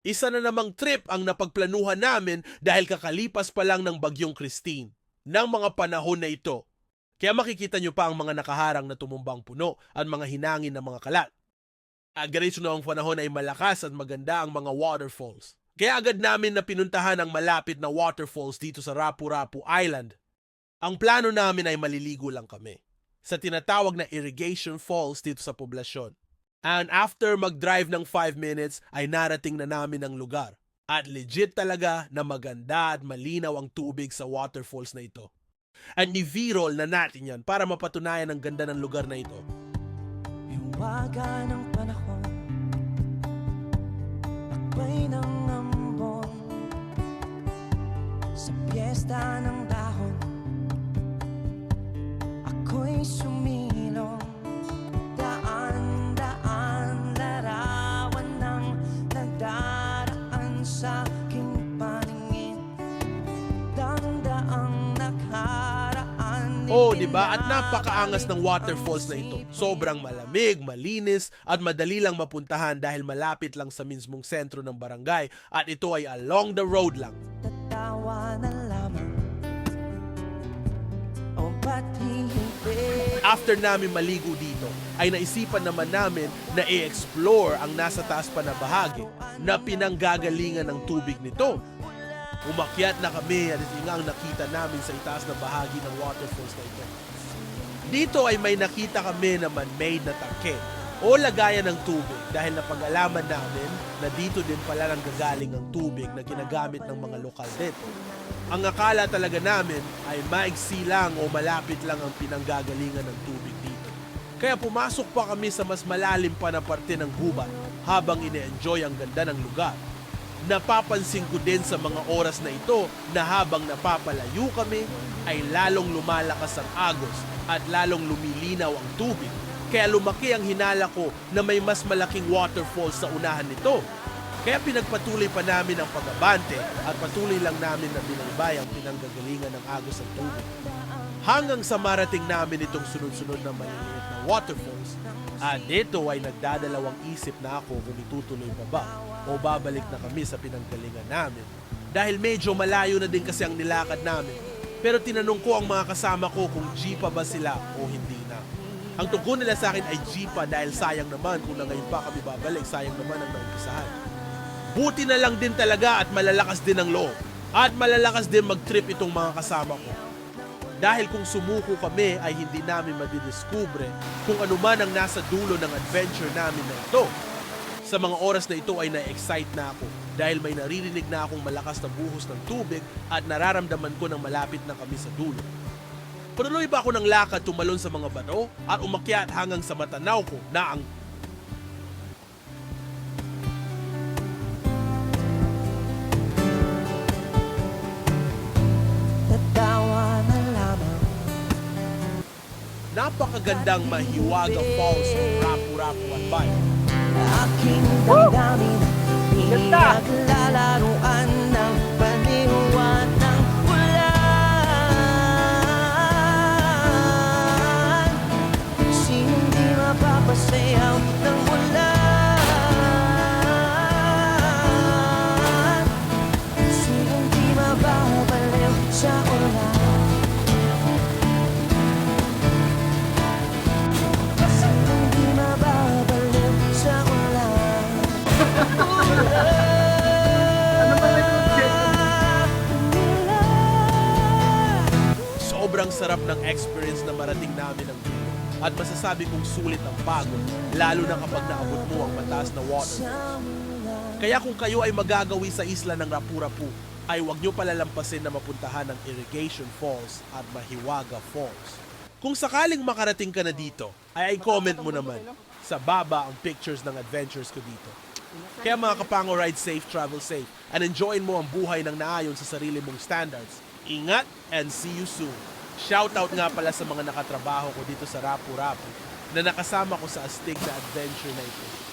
Isa na namang trip ang napagplanuhan namin dahil kakalipas pa lang ng bagyong Christine ng mga panahon na ito. Kaya makikita nyo pa ang mga nakaharang na tumumbang puno at mga hinangin na mga kalat. Agaritso na ang panahon ay malakas at maganda ang mga waterfalls. Kaya agad namin na pinuntahan ang malapit na waterfalls dito sa Rapu-Rapu Island. Ang plano namin ay maliligo lang kami sa tinatawag na irrigation falls dito sa poblasyon. And after mag-drive ng 5 minutes ay narating na namin ang lugar. At legit talaga na maganda at malinaw ang tubig sa waterfalls na ito. At ni-viral na natin yan para mapatunayan ang ganda ng lugar na ito. Hiwaga ng panahon Akbay ng ambon Sa piyesta ng Oh, di ba? At napakaangas ng waterfalls na ito. Sobrang malamig, malinis, at madali lang mapuntahan dahil malapit lang sa mismong sentro ng barangay at ito ay along the road lang. Tatawa na lamang O ba't After namin maligo dito, ay naisipan naman namin na i-explore ang nasa taas pa na bahagi na pinanggagalingan ng tubig nito. Umakyat na kami at ito nga ang nakita namin sa itaas na bahagi ng waterfalls na ito. Dito ay may nakita kami na man-made na tangke o lagayan ng tubig dahil napag-alaman namin na dito din pala nang gagaling ang tubig na ginagamit ng mga lokal dito. Ang akala talaga namin ay maigsi lang o malapit lang ang pinanggagalingan ng tubig dito. Kaya pumasok pa kami sa mas malalim pa na parte ng gubat habang ine-enjoy ang ganda ng lugar. Napapansin ko din sa mga oras na ito na habang napapalayo kami ay lalong lumalakas ang agos at lalong lumilinaw ang tubig. Kaya lumaki ang hinala ko na may mas malaking waterfall sa unahan nito. Kaya pinagpatuloy pa namin ang pagabante at patuloy lang namin na binaybay ang pinanggagalingan ng agos ng tubig. Hanggang sa marating namin itong sunod-sunod na maliliit na waterfalls at dito ay nagdadalawang isip na ako kung itutuloy pa ba o babalik na kami sa pinanggalingan namin. Dahil medyo malayo na din kasi ang nilakad namin. Pero tinanong ko ang mga kasama ko kung jeepa ba sila o hindi na. Ang tugon nila sa akin ay jeepa dahil sayang naman kung na ngayon pa kami babalik, sayang naman ang naumpisahan. Buti na lang din talaga at malalakas din ang loob. At malalakas din mag-trip itong mga kasama ko. Dahil kung sumuko kami ay hindi namin madidiskubre kung ano man ang nasa dulo ng adventure namin na ito. Sa mga oras na ito ay na-excite na ako dahil may naririnig na akong malakas na buhos ng tubig at nararamdaman ko ng malapit na kami sa dulo. Patuloy ba ako ng lakad tumalon sa mga bato at umakyat hanggang sa matanaw ko na ang napakagandang Mahiwaga Falls ng Rapu-Rapu Albay. Aking damdamin Pinaglalaruan ng ng experience na marating namin ang dulo. At masasabi kong sulit ang pagod, lalo na kapag naabot mo ang mataas na water. Kaya kung kayo ay magagawi sa isla ng Rapu-Rapu, ay huwag nyo palalampasin na mapuntahan ang Irrigation Falls at Mahiwaga Falls. Kung sakaling makarating ka na dito, ay i-comment mo naman sa baba ang pictures ng adventures ko dito. Kaya mga kapango, ride safe, travel safe, and enjoyin mo ang buhay ng naayon sa sarili mong standards. Ingat and see you soon. Shoutout nga pala sa mga nakatrabaho ko dito sa Rapu Rapu na nakasama ko sa astig na adventure na ito.